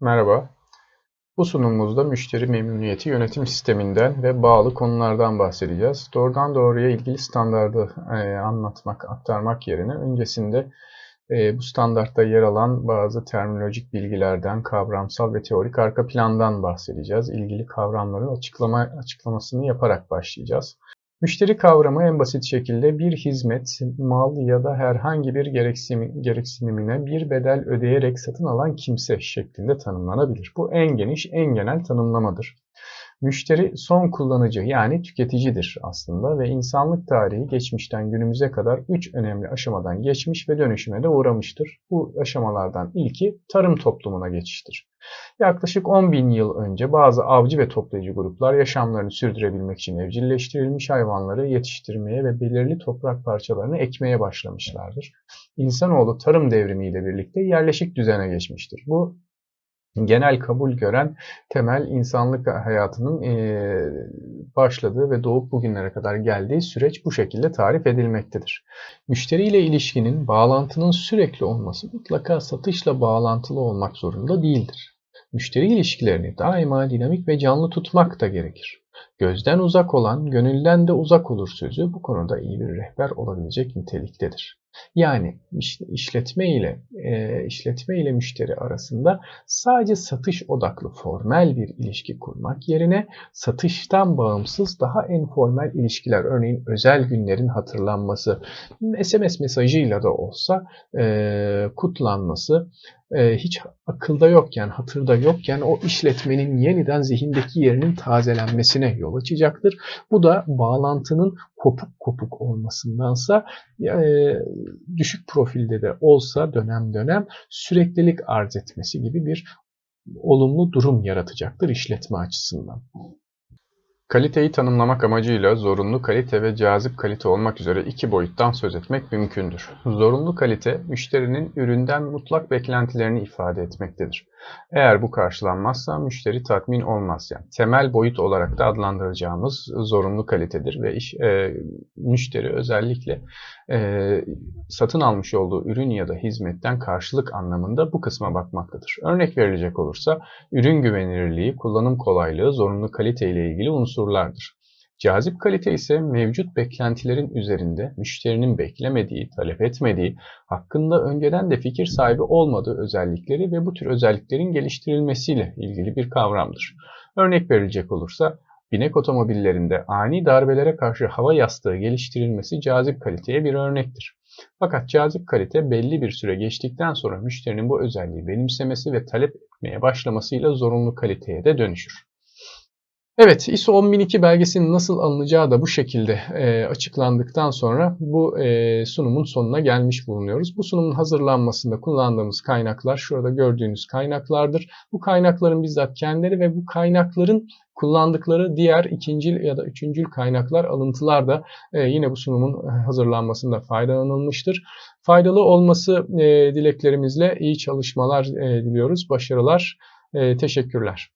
Merhaba. Bu sunumumuzda müşteri memnuniyeti yönetim sisteminden ve bağlı konulardan bahsedeceğiz. Doğrudan doğruya ilgili standardı e, anlatmak, aktarmak yerine öncesinde e, bu standartta yer alan bazı terminolojik bilgilerden, kavramsal ve teorik arka plandan bahsedeceğiz. İlgili kavramların açıklama açıklamasını yaparak başlayacağız. Müşteri kavramı en basit şekilde bir hizmet, mal ya da herhangi bir gereksinim, gereksinimine bir bedel ödeyerek satın alan kimse şeklinde tanımlanabilir. Bu en geniş, en genel tanımlamadır. Müşteri son kullanıcı yani tüketicidir aslında ve insanlık tarihi geçmişten günümüze kadar 3 önemli aşamadan geçmiş ve dönüşüme de uğramıştır. Bu aşamalardan ilki tarım toplumuna geçiştir. Yaklaşık 10 bin yıl önce bazı avcı ve toplayıcı gruplar yaşamlarını sürdürebilmek için evcilleştirilmiş hayvanları yetiştirmeye ve belirli toprak parçalarını ekmeye başlamışlardır. İnsanoğlu tarım devrimiyle birlikte yerleşik düzene geçmiştir. Bu genel kabul gören temel insanlık hayatının başladığı ve doğup bugünlere kadar geldiği süreç bu şekilde tarif edilmektedir. Müşteriyle ilişkinin, bağlantının sürekli olması mutlaka satışla bağlantılı olmak zorunda değildir. Müşteri ilişkilerini daima dinamik ve canlı tutmak da gerekir. Gözden uzak olan, gönülden de uzak olur sözü bu konuda iyi bir rehber olabilecek niteliktedir. Yani işletme ile e, işletme ile müşteri arasında sadece satış odaklı formel bir ilişki kurmak yerine satıştan bağımsız daha informal ilişkiler, örneğin özel günlerin hatırlanması, SMS mesajıyla da olsa e, kutlanması, e, hiç akılda yokken, hatırda yokken o işletmenin yeniden zihindeki yerinin tazelenmesine yol açacaktır. Bu da bağlantının kopuk kopuk olmasındansa e, düşük profilde de olsa dönem dönem süreklilik arz etmesi gibi bir olumlu durum yaratacaktır işletme açısından. Kaliteyi tanımlamak amacıyla zorunlu kalite ve cazip kalite olmak üzere iki boyuttan söz etmek mümkündür. Zorunlu kalite, müşterinin üründen mutlak beklentilerini ifade etmektedir. Eğer bu karşılanmazsa müşteri tatmin olmaz. Yani temel boyut olarak da adlandıracağımız zorunlu kalitedir ve iş, e, müşteri özellikle e, satın almış olduğu ürün ya da hizmetten karşılık anlamında bu kısma bakmaktadır. Örnek verilecek olursa ürün güvenilirliği, kullanım kolaylığı, zorunlu kalite ile ilgili unsurlardır. Cazip kalite ise mevcut beklentilerin üzerinde müşterinin beklemediği, talep etmediği, hakkında önceden de fikir sahibi olmadığı özellikleri ve bu tür özelliklerin geliştirilmesiyle ilgili bir kavramdır. Örnek verilecek olursa binek otomobillerinde ani darbelere karşı hava yastığı geliştirilmesi cazip kaliteye bir örnektir. Fakat cazip kalite belli bir süre geçtikten sonra müşterinin bu özelliği benimsemesi ve talep etmeye başlamasıyla zorunlu kaliteye de dönüşür. Evet, ISO 10002 belgesinin nasıl alınacağı da bu şekilde e, açıklandıktan sonra bu e, sunumun sonuna gelmiş bulunuyoruz. Bu sunumun hazırlanmasında kullandığımız kaynaklar şurada gördüğünüz kaynaklardır. Bu kaynakların bizzat kendileri ve bu kaynakların kullandıkları diğer ikincil ya da üçüncül kaynaklar, alıntılar da e, yine bu sunumun hazırlanmasında faydalanılmıştır. Faydalı olması e, dileklerimizle iyi çalışmalar e, diliyoruz. Başarılar, e, teşekkürler.